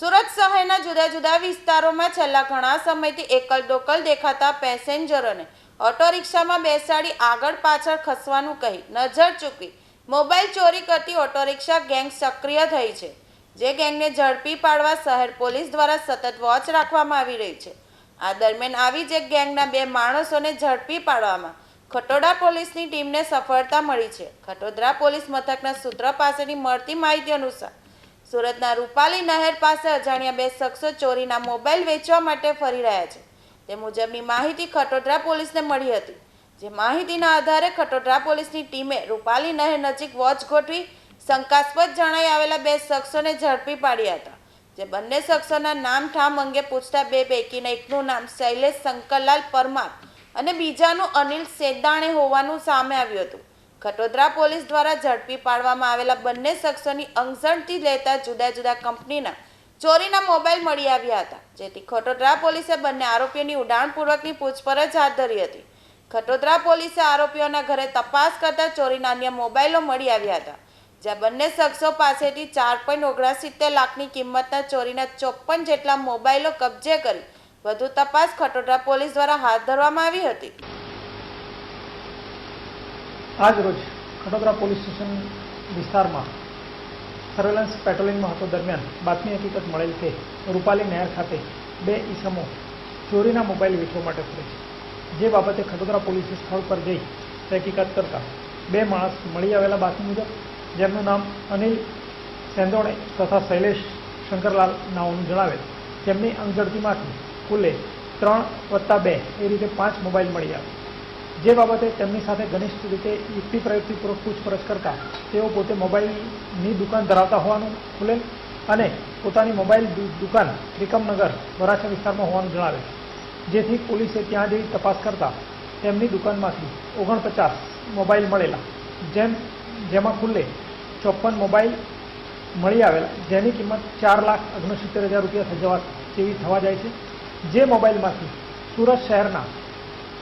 શહેરના જુદા જુદા વિસ્તારોમાં છેલ્લા ઘણા સમયથી એકલ દોકલ દેખાતા પેસેન્જરોને ઓટો રિક્ષામાં બેસાડી આગળ પાછળ ખસવાનું કહી નજર ચૂકવી. મોબાઈલ ચોરી કરતી ઓટો રિક્ષા ગેંગ સક્રિય થઈ છે, જે ગેંગને ઝડપી પાડવા શહેર પોલીસ દ્વારા સતત વોચ રાખવામાં આવી રહી છે. આ દરમિયાન આવી જ એક ગેંગના બે માણસોને ઝડપી પાડવામાં ખટોડા પોલીસની ટીમને સફળતા મળી છે. ખટોદરા પોલીસ મથકના સૂત્ર પાસેની મળતી માહિતી અનુસાર સુરતના રૂપાલી નહેર પાસે અજાણ્યા બે શખ્સો ચોરીના મોબાઈલ વેચવા માટે ફરી રહ્યા છે. તે મુજબની માહિતી ખટોદરા પોલીસને મળી હતી. જે માહિતીના આધારે ખટોદરા પોલીસની ટીમે રૂપાલી નહેર નજીક વોચ ગોઠવી શંકાસ્પદ જણાઈ આવેલા બે શખ્સોને ઝડપી પાડ્યા હતા. જે બંને શખ્સોના નામ ઠામ અંગે પૂછતા બે પૈકીના એકનું નામ શૈલેષ શંકરલાલ પરમાર અને બીજાનું અનિલ સેદાણે હોવાનું સામે આવ્યું હતું. ખટોદરા પોલીસ દ્વારા ઝડપી પાડવામાં આવેલા બંને શખ્સોની અંગઝડતી લેતા જુદા જુદા કંપનીના ચોરીના મોબાઈલ મળી આવ્યા હતા, જેથી ખટોદરા પોલીસે બંને આરોપીઓની ઉડાણપૂર્વકની પૂછપરછ હાથ ધરી હતી. ખટોદરા પોલીસે આરોપીઓના ઘરે તપાસ કરતા ચોરીના અન્ય મોબાઈલો મળી આવ્યા હતા, જ્યાં બંને શખ્સો પાસેથી ચાર પોઈન્ટ ઓગણસિત્તેર લાખની કિંમતના ચોરીના ચોપન જેટલા મોબાઈલો કબજે કરી વધુ તપાસ ખટોદરા પોલીસ દ્વારા હાથ ધરવામાં આવી હતી. આજ રોજ ખડોદરા પોલીસ સ્ટેશન વિસ્તારમાં સર્વેલન્સ પેટ્રોલિંગમાં હતો દરમિયાન બાતમી હકીકત મળેલ કે રૂપાલી નહેર ખાતે બે ઈસમો ચોરીના મોબાઈલ વેચવા માટે ફરે છે. જે બાબતે ખડોદરા પોલીસે સ્થળ પર જઈ તહકીકાત કરતા બે માણસ મળી આવેલા બાતમી મુજબ, જેમનું નામ અનિલ સેંદોણે તથા શૈલેષ શંકરલાલ નાઓનું જણાવેલ. તેમની અંગઝડતીમાંથી કુલે ત્રણ વત્તા બે એ રીતે પાંચ મોબાઈલ મળી આવ્યા. જે બાબતે તેમની સાથે ઘનિષ્ઠ રીતે યુક્તિ પ્રયુક્તિપૂર્વક પૂછપરછ કરતા તેઓ પોતે મોબાઈલની દુકાન ધરાવતા હોવાનું ખુલેલ અને પોતાની મોબાઈલ દુકાન ત્રિકમનગર, વરાછા વિસ્તારમાં હોવાનું જણાવે જેથી પોલીસે ત્યાં જઈ તપાસ કરતા તેમની દુકાનમાંથી ઓગણપચાસ મોબાઈલ મળેલા, જેમ, જેમાં ખુલ્લે ચોપન મોબાઈલ મળી આવેલા, જેની કિંમત ચાર લાખ ઓગણસિત્તેર હજાર રૂપિયા થઈ જવા જેવી થવા જાય છે. જે મોબાઈલમાંથી સુરત શહેરના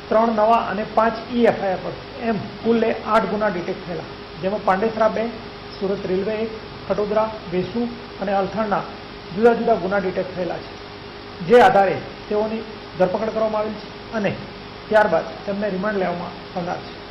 ત્રણ નવા અને પાંચ ઈ એફઆઈઆર પર. એમ કુલ્લે આઠ ગુના ડિટેક્ટ થયેલા. જેમાં પાંડેસરા બે, સુરત રેલવે એક ખડોદરા વેસુ અને અલથાણના જુદા જુદા ગુના ડિટેક્ટ થયેલા છે. જે આધારે તેઓની ધરપકડ કરવામાં આવેલ છે અને ત્યારબાદ તેમને રિમાન્ડ લેવામાં આવનાર છે.